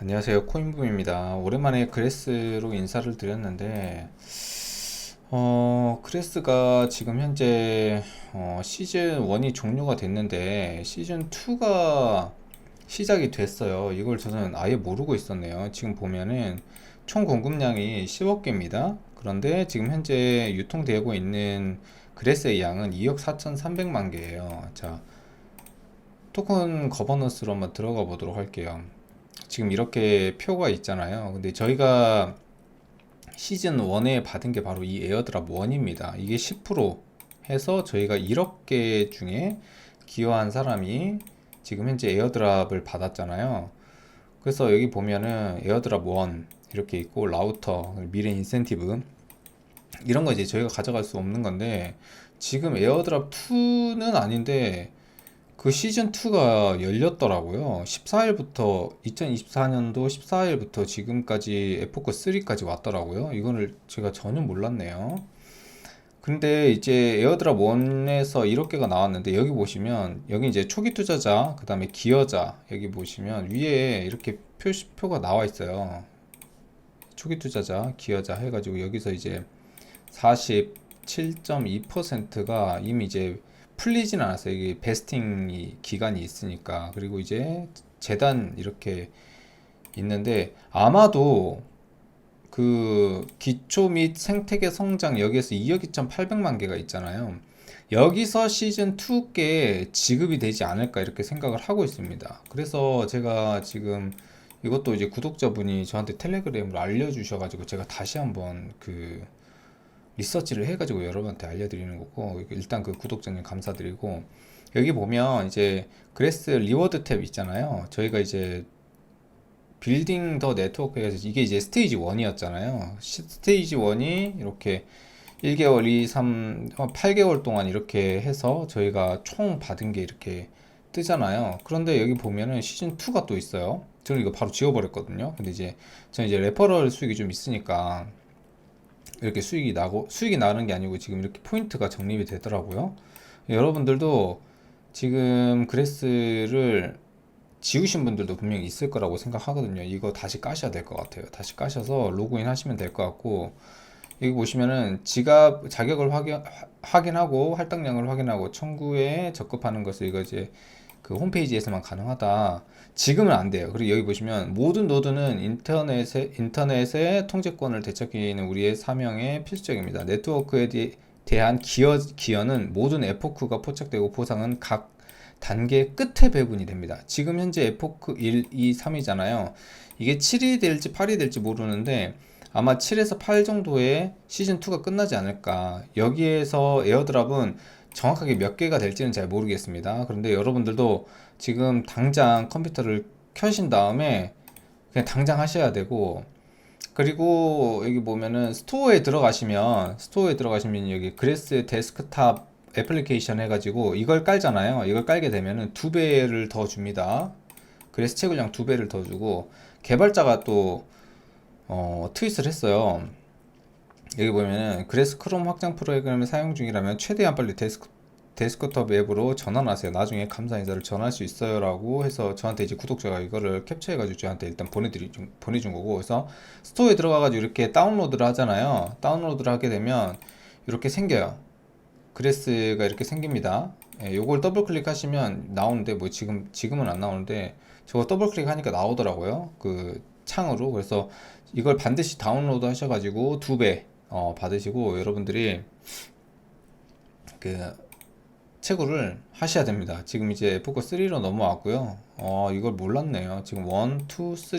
안녕하세요. 코인붐입니다. 오랜만에 그레스로 인사를 드렸는데, 어, 그레스가 지금 현재, 어, 시즌 1이 종료가 됐는데, 시즌 2가 시작이 됐어요. 이걸 저는 아예 모르고 있었네요. 지금 보면은 총 공급량이 10억 개입니다. 그런데 지금 현재 유통되고 있는 그레스의 양은 2억 4,300만 개예요. 자, 토큰 거버넌스로 한번 들어가 보도록 할게요. 지금 이렇게 표가 있잖아요. 근데 저희가 시즌 1에 받은 게 바로 이 에어드랍 1입니다. 이게 10% 해서 저희가 1억 개 중에 기여한 사람이 지금 현재 에어드랍을 받았잖아요. 그래서 여기 보면은 에어드랍 1 이렇게 있고 라우터, 미래 인센티브 이런 거 이제 저희가 가져갈 수 없는 건데 지금 에어드랍 2는 아닌데 그 시즌 2가 열렸더라고요. 14일부터 2024년도 14일부터 지금까지 에포크 3까지 왔더라고요. 이거를 제가 전혀 몰랐네요. 근데 이제 에어드랍 1에서 이렇게가 나왔는데 여기 보시면 여기 이제 초기 투자자, 그다음에 기여자 여기 보시면 위에 이렇게 표시표가 나와 있어요. 초기 투자자, 기여자 해 가지고 여기서 이제 47.2%가 이미 이제 풀리진 않았어요. 이게 베스팅 기간이 있으니까. 그리고 이제 재단 이렇게 있는데 아마도 그 기초 및 생태계 성장 여기에서 2억 2,800만 개가 있잖아요. 여기서 시즌 2께 지급이 되지 않을까 이렇게 생각을 하고 있습니다. 그래서 제가 지금 이것도 이제 구독자분이 저한테 텔레그램으로 알려주셔가지고 제가 다시 한번 그 리서치를 해가지고 여러분한테 알려드리는 거고 일단 그 구독자님 감사드리고 여기 보면 이제 그레스 리워드 탭 있잖아요. 저희가 이제 빌딩 더 네트워크에서 이게 이제 스테이지 1이었잖아요. 스테이지 1이 이렇게 1개월, 2, 3, 8개월 동안 이렇게 해서 저희가 총 받은 게 이렇게 뜨잖아요. 그런데 여기 보면은 시즌 2가 또 있어요. 저는 이거 바로 지워버렸거든요. 근데 이제 저는 이제 레퍼럴 수익이 좀 있으니까 이렇게 수익이 나고 수익이 나는 게 아니고 지금 이렇게 포인트가 적립이 되더라고요. 여러분들도 지금 그레스를 지우신 분들도 분명히 있을 거라고 생각하거든요. 이거 다시 까셔야 될 것 같아요. 다시 까셔서 로그인 하시면 될 것 같고 여기 보시면은 지갑 자격을 확인 확인하고 할당량을 확인하고 청구에 적급하는 것을 이거 이제 그 홈페이지에서만 가능하다. 지금은 안 돼요. 그리고 여기 보시면 모든 노드는 인터넷에 인터넷의 통제권을 되찾기는 우리의 사명의 필수적입니다. 네트워크에 대한 기여 기여는 모든 에포크가 포착되고 보상은 각 단계 끝에 배분이 됩니다. 지금 현재 에포크 1, 2, 3이잖아요. 이게 7이 될지 8이 될지 모르는데 아마 7에서 8 정도의 시즌 2가 끝나지 않을까. 여기에서 에어드랍은 정확하게 몇 개가 될지는 잘 모르겠습니다. 그런데 여러분들도 지금 당장 컴퓨터를 켜신 다음에 그냥 당장 하셔야 되고 그리고 여기 보면은 스토어에 들어가시면 스토어에 들어가시면 여기 그레스 데스크탑 애플리케이션 해가지고 이걸 깔잖아요. 이걸 깔게 되면은 두 배를 더 줍니다. 그래스 채굴량 두 배를 더 주고 개발자가 또 어, 트윗을 했어요. 여기 보면은 그래스 크롬 확장 프로그램을 사용 중이라면 최대한 빨리 데스크 데스크톱 앱으로 전환하세요. 나중에 감사 인사를 전할 수 있어요라고 해서 저한테 이제 구독자가 이거를 캡처해가지고 저한테 일단 보내드리 보내준 거고 그래서 스토어에 들어가가지고 이렇게 다운로드를 하잖아요. 다운로드를 하게 되면 이렇게 생겨요. 그레스가 이렇게 생깁니다. 예, 요걸 더블 클릭하시면 나오는데 뭐 지금 지금은 안 나오는데 저거 더블 클릭하니까 나오더라고요. 그 창으로 그래서 이걸 반드시 다운로드 하셔가지고 두 배 어, 받으시고 여러분들이 그 채굴을 하셔야 됩니다. 지금 이제 포커 3로 넘어왔고요. 어, 이걸 몰랐네요. 지금 1, 2, 3.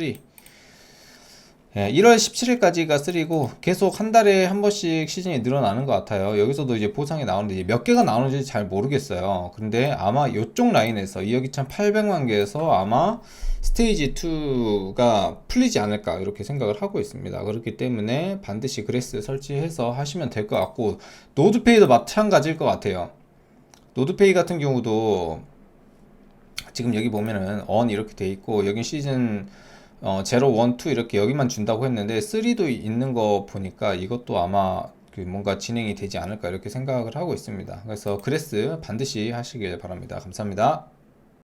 예, 1월 17일까지가 3고 계속 한 달에 한 번씩 시즌이 늘어나는 것 같아요. 여기서도 이제 보상이 나오는데 몇 개가 나오는지 잘 모르겠어요. 근데 아마 이쪽 라인에서 2억 2,800만 개에서 아마 스테이지 2가 풀리지 않을까 이렇게 생각을 하고 있습니다. 그렇기 때문에 반드시 그레스 설치해서 하시면 될 것 같고 노드페이도 마찬가지일 것 같아요. 노드페이 같은 경우도 지금 여기 보면은 언 이렇게 돼 있고 여기 시즌 어, 0, 1, 2 이렇게 여기만 준다고 했는데 3도 있는 거 보니까 이것도 아마 그 뭔가 진행이 되지 않을까 이렇게 생각을 하고 있습니다. 그래서 그레스 반드시 하시길 바랍니다. 감사합니다.